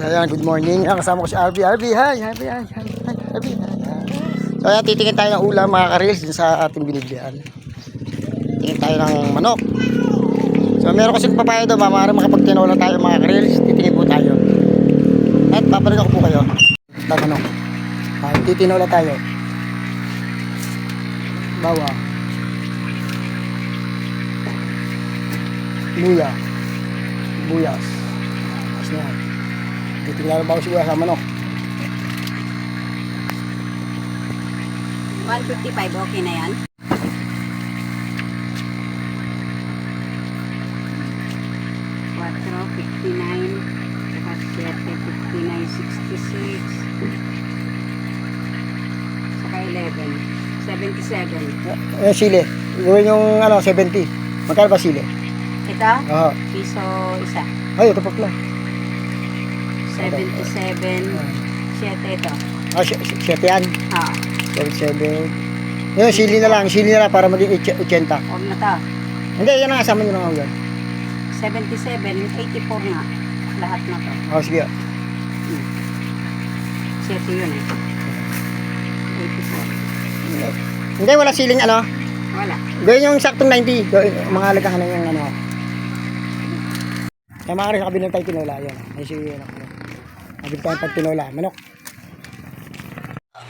So ayan, good morning. Ang kasama ko si RB. RB, hi. RB, hi. hi, hi, RB, hi. So ayan, titingin tayo ng ulam mga karils din sa ating binigyan. Tingin tayo ng manok. So meron kasing papaya doon, mamara makapagtinola tayo mga karils. Titingin po tayo. At papalik ako po kayo. Ito manok. Ah, titinola tayo. Bawa. Luya. Buyas. Tapos na. Titingnan ba ako siguro sa manok? 155, okay na yan? Quattro, 59, saka 7, 59, 66, saka 11, 77. Eh, sili. Gawin yung ano, 70. Magkano ba sili? Ito, Oo. piso isa. Ay, ito pa pala. 77, 7 ito. Ah, 7 yan. Ah, 77. Yun, sili na lang. Sili na lang para maging 80. huwag na to. Hindi, yan ang kasama nyo na yan. 77, 84 nga. Lahat na to. Oh, sige. 7 yun eh. 84. Hindi, wala siling ano. Wala. Gawin yung saktong 90. Gawin, mga alagahan na yung ano. Kaya mga rin, nakabili tayo tinola. Yan. Ay, sige, ano. Ano. Nakabili tayo pag tinola. Manok.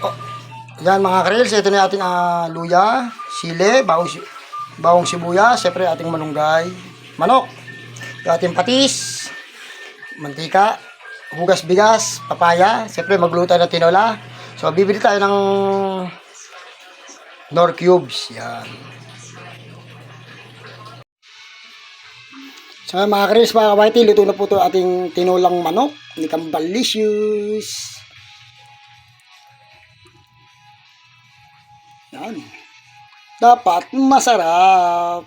Oh, yan mga karils, ito na ating ah, luya, sili, bawang, si- bawang sibuyas, siyempre ating malunggay, manok, ating patis, mantika, hugas bigas, papaya, siyempre magluto ng tinola. So, bibili tayo ng Nor cubes. Yan. So mga Chris, mga kawaiti, luto na po ito ating tinulang manok ni Cambalicious. Yan. Dapat masarap.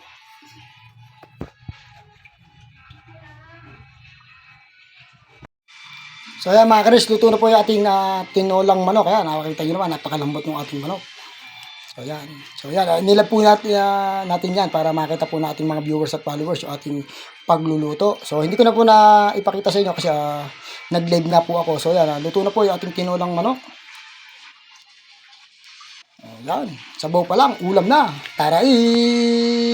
So yan mga Chris, luto na po yung ating ah, tinulang manok. Ayan, nakakita nyo naman, napakalambot ng ating manok. So yan. So yan, uh, nilab po natin, ah, natin yan para makita po nating mga viewers at followers yung ating pagluluto. So hindi ko na po na ipakita sa inyo kasi ah, nag-live na po ako. So yan, ah, luto na po yung ating tinulang manok. Oh, yan. Sabaw pa lang, ulam na. Taray!